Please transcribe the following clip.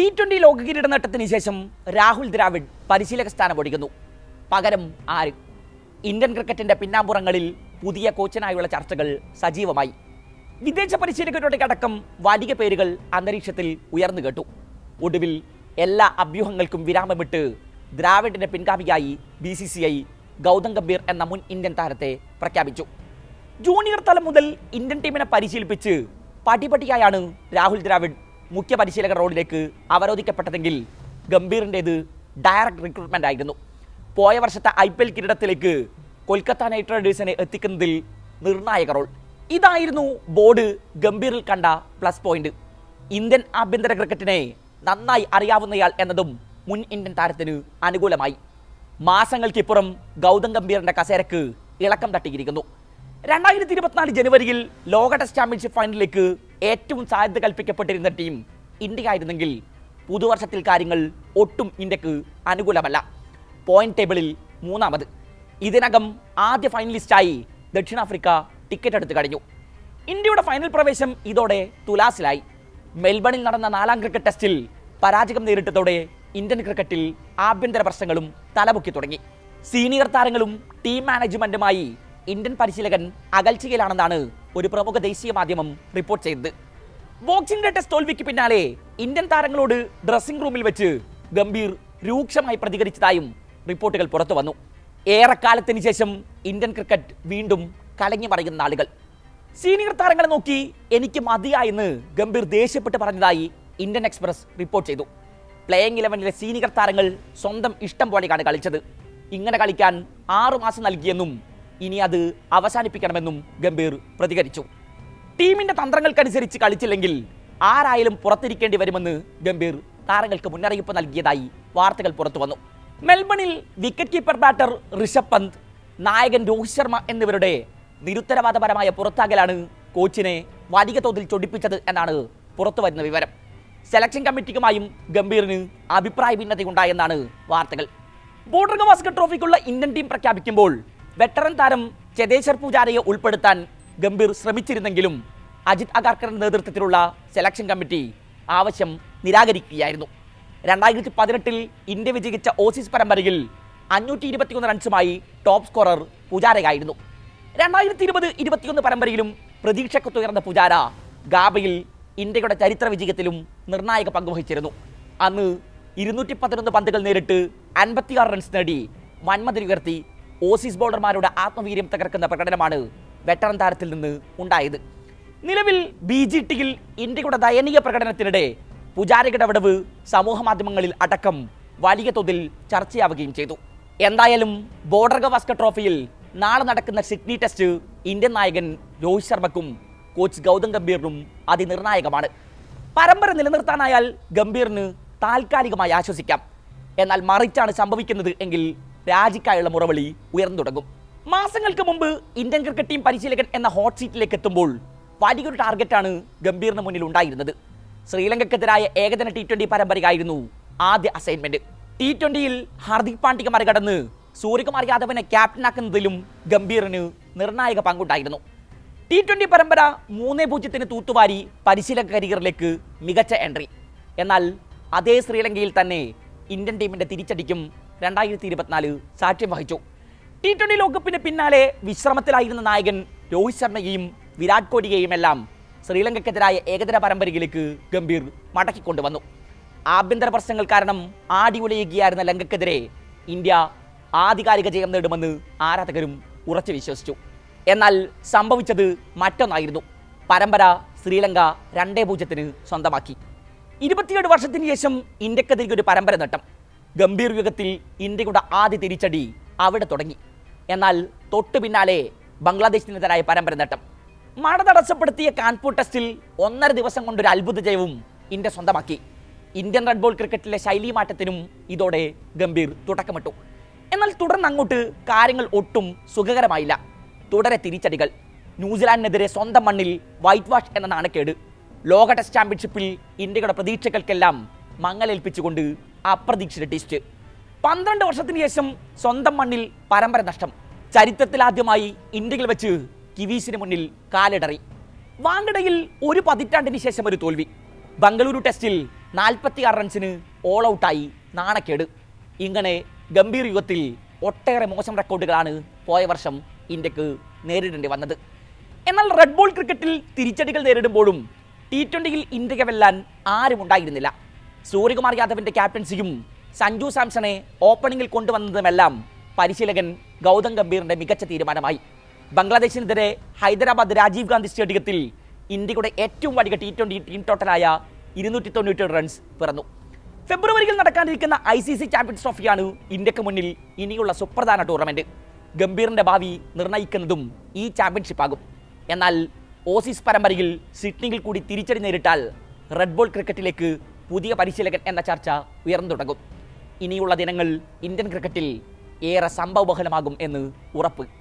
T twenty ലോക കിരീട നേട്ടത്തിന് ശേഷം രാഹുൽ ദ്രാവിഡ് പരിശീലക സ്ഥാനം ഒഴിക്കുന്നു പകരം ആര്? ഇന്ത്യൻ ക്രിക്കറ്റിന്റെ പിന്നാമ്പുറങ്ങളിൽ പുതിയ കോച്ചിനായുള്ള ചർച്ചകൾ സജീവമായി. വിദേശ പരിശീലകരുടെ അടക്കം വലിയ പേരുകൾ അന്തരീക്ഷത്തിൽ ഉയർന്നു കേട്ടു. ഒടുവിൽ എല്ലാ അഭ്യൂഹങ്ങൾക്കും വിരാമമിട്ട് ദ്രാവിഡിന്റെ പിൻഗാമിയായി B C C I Gautam Gambhir എന്ന മുൻ ഇന്ത്യൻ താരത്തെ പ്രഖ്യാപിച്ചു. ജൂനിയർ തലം മുതൽ ഇന്ത്യൻ ടീമിനെ പരിശീലിപ്പിച്ച് പടിപടിയായാണ് രാഹുൽ ദ്രാവിഡ് മുഖ്യ പരിശീലക റോളിലേക്ക് അവരോധിക്കപ്പെട്ടതെങ്കിൽ ഗംഭീറിന്റെത് ഡയറക്റ്റ് റിക്രൂട്ട്മെന്റ് ആയിരുന്നു. പോയ വർഷത്തെ ഐ പി എൽ കിരീടത്തിലേക്ക് കൊൽക്കത്ത നൈറ്റ് റൈഡേഴ്സിനെ എത്തിക്കുന്നതിൽ നിർണായക റോൾ ഇതായിരുന്നു ബോർഡ് ഗംഭീറിൽ കണ്ട പ്ലസ് പോയിന്റ് ഇന്ത്യൻ ആഭ്യന്തര ക്രിക്കറ്റിനെ നന്നായി അറിയാവുന്നയാൾ എന്നതും മുൻ ഇന്ത്യൻ താരത്തിന് അനുകൂലമായി. മാസങ്ങൾക്കിപ്പുറം ഗൗതം ഗംഭീറിന്റെ കസേരക്ക് ഇളക്കം തട്ടിയിരിക്കുന്നു. രണ്ടായിരത്തി ഇരുപത്തിനാല് ജനുവരിയിൽ ലോക ടെസ്റ്റ് ചാമ്പ്യൻഷിപ്പ് ഫൈനലിലേക്ക് ഏറ്റവും സാധ്യത കൽപ്പിക്കപ്പെട്ടിരുന്ന ടീം ഇന്ത്യ ആയിരുന്നെങ്കിൽ പുതുവർഷത്തിൽ കാര്യങ്ങൾ ഒട്ടും ഇന്ത്യയ്ക്ക് അനുകൂലമല്ല. പോയിന്റ് ടേബിളിൽ മൂന്നാമത്. ഇതിനകം ആദ്യ ഫൈനലിസ്റ്റായി ദക്ഷിണാഫ്രിക്ക ടിക്കറ്റ് എടുത്തു കഴിഞ്ഞു. ഇന്ത്യയുടെ ഫൈനൽ പ്രവേശം ഇതോടെ തുലാസിലായി. മെൽബണിൽ നടന്ന നാലാം ക്രിക്കറ്റ് ടെസ്റ്റിൽ പരാജയം നേരിട്ടതോടെ ഇന്ത്യൻ ക്രിക്കറ്റിൽ ആഭ്യന്തര പ്രശ്നങ്ങളും തലപൊക്കി തുടങ്ങി. സീനിയർ താരങ്ങളും ടീം മാനേജ്മെന്റുമായി ഇന്ത്യൻ പരിശീലകൻ അകൽച്ചയിലാണെന്നാണ് ഒരു പ്രമുഖ ദേശീയ മാധ്യമം റിപ്പോർട്ട് ചെയ്തത്. ബോക്സിംഗ് ടെസ്റ്റ് തോൽവിക്ക് പിന്നാലെ ഇന്ത്യൻ താരങ്ങളോട് ഡ്രസ്സിംഗ് റൂമിൽ വെച്ച് ഗംഭീർ രൂക്ഷമായി പ്രതികരിച്ചതായും റിപ്പോർട്ടുകൾ പുറത്തു വന്നു. ഏറെക്കാലത്തിന് ശേഷം ഇന്ത്യൻ ക്രിക്കറ്റ് വീണ്ടും കലങ്ങി മറയുന്ന ആളുകൾ. സീനിയർ താരങ്ങളെ നോക്കി എനിക്ക് മതിയായെന്ന് ഗംഭീർ ദേഷ്യപ്പെട്ട് പറഞ്ഞതായി ഇന്ത്യൻ എക്സ്പ്രസ് റിപ്പോർട്ട് ചെയ്തു. പ്ലേയിങ് ഇലവനിലെ സീനിയർ താരങ്ങൾ സ്വന്തം ഇഷ്ടം പോലെയാണ് കളിച്ചത്. ഇങ്ങനെ കളിക്കാൻ ആറുമാസം നൽകിയെന്നും ഇനി അത് അവസാനിപ്പിക്കണമെന്നും ഗംഭീർ പ്രതികരിച്ചു. ടീമിന്റെ തന്ത്രങ്ങൾക്കനുസരിച്ച് കളിച്ചില്ലെങ്കിൽ ആരായാലും പുറത്തിരിക്കേണ്ടി വരുമെന്ന് ഗംഭീർ താരങ്ങൾക്ക് മുന്നറിയിപ്പ് നൽകിയതായി വാർത്തകൾ പുറത്തു വന്നു. മെൽബണിൽ wicket keeper batter Rishabh Pant നായകൻ രോഹിത് ശർമ്മ എന്നിവരുടെ നിരുത്തരവാദപരമായ പുറത്താകലാണ് കോച്ചിനെ വലിയ തോതിൽ ചൊടിപ്പിച്ചത് എന്നാണ് പുറത്തു വരുന്ന വിവരം. സെലക്ഷൻ കമ്മിറ്റിക്കുമായും ഗംഭീറിന് അഭിപ്രായ ഭിന്നതയുണ്ടായെന്നാണ് വാർത്തകൾ. ബോർഡർ ഗവാസ്കർ ട്രോഫിക്കുള്ള ഇന്ത്യൻ ടീം പ്രഖ്യാപിക്കുമ്പോൾ വെറ്ററൻ താരം ചെതേശ്വർ പൂജാരയെ ഉൾപ്പെടുത്താൻ ഗംഭീർ ശ്രമിച്ചിരുന്നെങ്കിലും അജിത് അഗാർക്കറിന്റെ നേതൃത്വത്തിലുള്ള സെലക്ഷൻ കമ്മിറ്റി ആവശ്യം നിരാകരിക്കുകയായിരുന്നു. രണ്ടായിരത്തി പതിനെട്ടിൽ ഇന്ത്യ വിജയിച്ച ഓസീസ് പരമ്പരയിൽ അഞ്ഞൂറ്റി ഇരുപത്തിയൊന്ന് റൺസുമായി ടോപ്പ് സ്കോറർ പൂജാരയായിരുന്നു. രണ്ടായിരത്തി ഇരുപത് ഇരുപത്തിയൊന്ന് പരമ്പരയിലും പ്രതീക്ഷക്കൊത്തുയർന്ന പൂജാര ഗാബയിൽ ഇന്ത്യയുടെ ചരിത്ര വിജയത്തിലും നിർണായക പങ്കുവഹിച്ചിരുന്നു അന്ന് ഇരുന്നൂറ്റി പതിനൊന്ന് പന്തുകൾ നേരിട്ട് അൻപത്തിയാറ് റൺസ് നേടി വൻമതിൽ ഉയർത്തി ഓസീസ് ബോളർമാരുടെ ആത്മവീര്യം തകർക്കുന്ന പ്രകടനമാണ് വെറ്ററൻ താരത്തിൽ നിന്ന് ഉണ്ടായത്. നിലവിൽ ബി ജി ടിയിൽ ഇന്ത്യയുടെ ദയനീയ പ്രകടനത്തിനിടെ പുജാരയുടെ വിടവ് സമൂഹ മാധ്യമങ്ങളിൽ അടക്കം വലിയ തോതിൽ ചർച്ചയാവുകയും ചെയ്തു. എന്തായാലും ബോർഡർ ഗവാസ്കർ ട്രോഫിയിൽ നാളെ നടക്കുന്ന സിഡ്നി ടെസ്റ്റ് ഇന്ത്യൻ നായകൻ രോഹിത് ശർമ്മക്കും കോച്ച് ഗൗതം ഗംഭീറിനും അതിനിർണായകമാണ്. പരമ്പര നിലനിർത്താനായാൽ ഗംഭീറിന് താൽക്കാലികമായി ആശ്വസിക്കാം. എന്നാൽ മറിച്ചാണ് സംഭവിക്കുന്നത് എങ്കിൽ രാജിക്കായുള്ള മുറവിളി ഉയർന്നു തുടങ്ങും. മാസങ്ങൾക്ക് മുമ്പ് ഇന്ത്യൻ ക്രിക്കറ്റ് ടീം പരിശീലകൻ എന്ന ഹോട്ട് സീറ്റിലേക്ക് എത്തുമ്പോൾ വലിയൊരു ടാർഗറ്റാണ് ഗംഭീറിന് മുന്നിൽ ഉണ്ടായിരുന്നത്. ശ്രീലങ്കക്കെതിരായ ഏകദിന ടി ട്വന്റി പരമ്പരയായിരുന്നു ആദ്യ അസൈൻമെന്റ് ടി ട്വന്റിയിൽ ഹാർദിക് പാണ്ഡ്യ മറികടന്ന് സൂര്യകുമാർ യാദവിനെ ക്യാപ്റ്റനാക്കുന്നതിലും ഗംഭീറിന് നിർണായക പങ്കുണ്ടായിരുന്നു. ടി ട്വന്റി പരമ്പര മൂന്നേ പൂജ്യത്തിന് തൂത്തുവാരി പരിശീലക കരിയറിലേക്ക് മികച്ച എൻട്രി എന്നാൽ അതേ ശ്രീലങ്കയിൽ തന്നെ ഇന്ത്യൻ ടീമിന്റെ തിരിച്ചടിക്കും രണ്ടായിരത്തി ഇരുപത്തിനാല് സാക്ഷ്യം വഹിച്ചു. ടി ട്വന്റി ലോകകപ്പിന് പിന്നാലെ വിശ്രമത്തിലായിരുന്ന നായകൻ രോഹിത് ശർമ്മയെയും വിരാട് കോഹ്ലിയെയും എല്ലാം ശ്രീലങ്കയ്ക്കെതിരായ ഏകദിന പരമ്പരയിലേക്ക് ഗംഭീർ മടക്കിക്കൊണ്ടുവന്നു. ആഭ്യന്തര പ്രശ്നങ്ങൾ കാരണം ആടി ഉലയുകയായിരുന്ന ലങ്കയ്ക്കെതിരെ ഇന്ത്യ ആധികാരിക ജയം നേടുമെന്ന് ആരാധകരും ഉറച്ചു വിശ്വസിച്ചു. എന്നാൽ സംഭവിച്ചത് മറ്റൊന്നായിരുന്നു. പരമ്പര ശ്രീലങ്ക രണ്ടേ പൂജ്യത്തിന് സ്വന്തമാക്കി. ഇരുപത്തിയേഴ് വർഷത്തിന് ശേഷം ഇന്ത്യക്കെതിരെ ഒരു പരമ്പര നേട്ടം. ഗംഭീർ യുഗത്തിൽ ഇന്ത്യയുടെ ആദ്യ തിരിച്ചടി അവിടെ തുടങ്ങി. എന്നാൽ തൊട്ടു പിന്നാലെ ബംഗ്ലാദേശിനെതിരായ പരമ്പര നേട്ടം. മഴ തടസ്സപ്പെടുത്തിയ കാൺപൂർ ടെസ്റ്റിൽ ഒന്നര ദിവസം കൊണ്ടൊരു അത്ഭുത ജയവും ഇന്ത്യ സ്വന്തമാക്കി. ഇന്ത്യൻ റെഡ് ബോൾ ക്രിക്കറ്റിലെ ശൈലി മാറ്റത്തിനും ഇതോടെ ഗംഭീർ തുടക്കമിട്ടു. എന്നാൽ തുടർന്ന് അങ്ങോട്ട് കാര്യങ്ങൾ ഒട്ടും സുഖകരമായില്ല. തുടരെ തിരിച്ചടികൾ. ന്യൂസിലാൻഡിനെതിരെ സ്വന്തം മണ്ണിൽ വൈറ്റ് വാഷ് എന്ന നാണക്കേട്. ലോക ടെസ്റ്റ് ചാമ്പ്യൻഷിപ്പിൽ ഇന്ത്യയുടെ പ്രതീക്ഷകൾക്കെല്ലാം മങ്ങലേൽപ്പിച്ചുകൊണ്ട് അപ്രതീക്ഷിത ടെസ്റ്റ് പന്ത്രണ്ട് വർഷത്തിന് ശേഷം സ്വന്തം മണ്ണിൽ പരമ്പര നഷ്ടം. ചരിത്രത്തിലാദ്യമായി ഇന്ത്യയിൽ വെച്ച് കിവീസിന് മുന്നിൽ കാലിടറി. വാങ്കടയിൽ ഒരു പതിറ്റാണ്ടിന് ശേഷം ഒരു തോൽവി. ബംഗളൂരു ടെസ്റ്റിൽ നാൽപ്പത്തിയാറ് റൺസിന് ഓൾ ഔട്ടായി നാണക്കേട്. ഇങ്ങനെ ഗംഭീർ യുഗത്തിൽ ഒട്ടേറെ മോശം റെക്കോർഡുകളാണ് പോയ വർഷം ഇന്ത്യയ്ക്ക് നേരിടേണ്ടി വന്നത്. എന്നാൽ റെഡ് ബോൾ ക്രിക്കറ്റിൽ തിരിച്ചടികൾ നേരിടുമ്പോഴും ടി ട്വന്റിയിൽ ഇന്ത്യയെ വെല്ലാൻ ആരും ഉണ്ടായിരുന്നില്ല സൂര്യകുമാർ യാദവിന്റെ ക്യാപ്റ്റൻസിയും സഞ്ജു സാംസണെ ഓപ്പണിംഗിൽ കൊണ്ടുവന്നതുമെല്ലാം പരിശീലകൻ ഗൗതം ഗംഭീറിന്റെ മികച്ച തീരുമാനമായി. ബംഗ്ലാദേശിനെതിരെ ഹൈദരാബാദ് രാജീവ് ഗാന്ധി സ്റ്റേഡിയത്തിൽ ഇന്ത്യയുടെ ഏറ്റവും വലിയ ടി ട്വന്റി ടീം ടോട്ടലായ ഇരുന്നൂറ്റി തൊണ്ണൂറ്റി റൺസ് പിറന്നു. ഫെബ്രുവരിയിൽ നടക്കാനിരിക്കുന്ന ഐ സി സി ചാമ്പ്യൻസ് ട്രോഫിയാണ് ഇന്ത്യയ്ക്ക് മുന്നിൽ ഇനിയുള്ള സുപ്രധാന ടൂർണമെന്റ് ഗംഭീറിന്റെ ഭാവി നിർണയിക്കുന്നതും ഈ ചാമ്പ്യൻഷിപ്പ് ആകും. എന്നാൽ ഓസീസ് പരമ്പരയിൽ സിഡ്നിയിൽ കൂടി തിരിച്ചടി നേരിട്ടാൽ റെഡ് ബോൾ ക്രിക്കറ്റിലേക്ക് പുതിയ പരിശീലകൻ എന്ന ചർച്ച ഉയർന്നു തുടങ്ങും. ഇനിയുള്ള ദിനങ്ങൾ ഇന്ത്യൻ ക്രിക്കറ്റിൽ ഏറെ സംഭവബഹലമാകും എന്ന് ഉറപ്പ്.